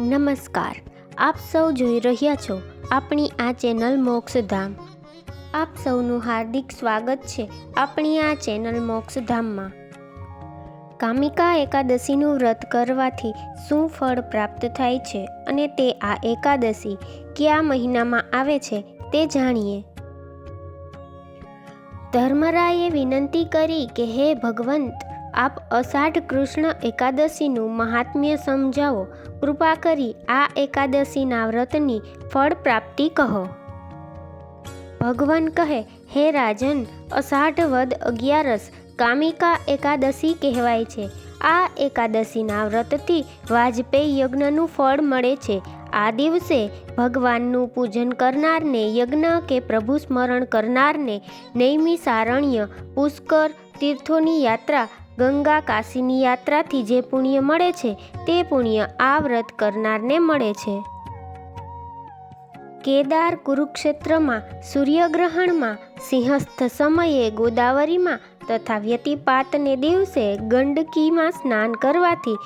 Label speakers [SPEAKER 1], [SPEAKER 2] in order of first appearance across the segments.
[SPEAKER 1] નમસ્કાર, આપ સૌ જોઈ રહ્યા છો આપણી આ ચેનલ મોક્ષધામ. આપ સૌનું હાર્દિક સ્વાગત છે આપણી આ ચેનલ મોક્ષધામમાં. કામિકા એકાદશીનું વ્રત કરવાથી શું ફળ પ્રાપ્ત થાય છે અને તે આ એકાદશી કયા મહિનામાં આવે છે તે જાણીએ. ધર્મરાયે વિનંતી કરી કે હે ભગવંત આપ અષાઢ કૃષ્ણ એકાદશીનું મહાત્મ્ય સમજાવો. કૃપા કરી આ એકાદશીના વ્રતની ફળ પ્રાપ્તિ કહો. ભગવાન કહે, હે રાજન, અષાઢ વદ અગિયારસ કામિકા એકાદશી કહેવાય છે. આ એકાદશીના વ્રતથી વાજપેયી યજ્ઞનું ફળ મળે છે. આ દિવસે ભગવાનનું પૂજન કરનારને યજ્ઞ કે પ્રભુ સ્મરણ કરનારને નૈમિષારણ્ય, પુષ્કર, તીર્થોની યાત્રા ગંગા કાશીની યાત્રાથી જે પુણ્ય મળે છે, તે પુણ્ય આ વ્રત કરનારને મળે છે. કેદાર કુરુક્ષેત્રમાં સૂર્યગ્રહણમાં સિંહસ્થ સમયે ગોદાવરીમાં તથા વ્યતિપાતને દિવસે ગંડકીમાં સ્નાન કરવાથી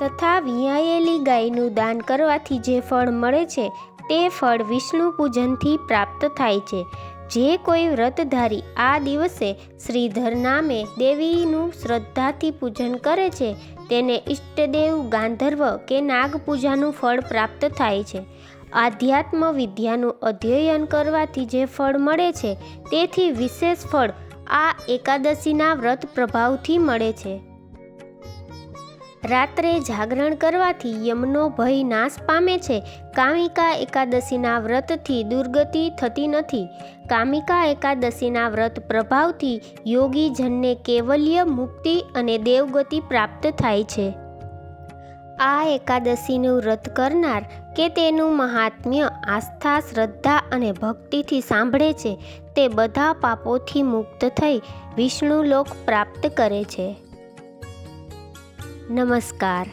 [SPEAKER 1] તથા વિયાયેલી ગાયનું દાન કરવાથી જે ફળ મળે છે, તે ફળ વિષ્ણુ પૂજનથી પ્રાપ્ત થાય છે. જે કોઈ વ્રતધારી આ દિવસે શ્રીધર નામે દેવીનું શ્રદ્ધાથી પૂજન કરે છે, તેને ઈષ્ટદેવ ગાંધર્વ કે નાગપૂજાનું ફળ પ્રાપ્ત થાય છે. આધ્યાત્મ વિદ્યાનું અધ્યયન કરવાથી જે ફળ મળે છે, તેથી વિશેષ ફળ આ એકાદશીના વ્રત પ્રભાવથી મળે છે. રાત્રે જાગરણ કરવાથી યમનો ભય નાશ પામે છે. કામિકા એકાદશીના વ્રતથી દુર્ગતિ થતી નથી. કામિકા એકાદશીના વ્રત પ્રભાવથી યોગીજનને કેવલ્ય મુક્તિ અને દેવગતિ પ્રાપ્ત થાય છે. આ એકાદશીનું વ્રત કરનાર કે તેનું મહાત્મ્ય આસ્થા, શ્રદ્ધા અને ભક્તિથી સાંભળે છે તે બધા પાપોથી મુક્ત થઈ વિષ્ણુ લોક પ્રાપ્ત કરે છે. નમસ્કાર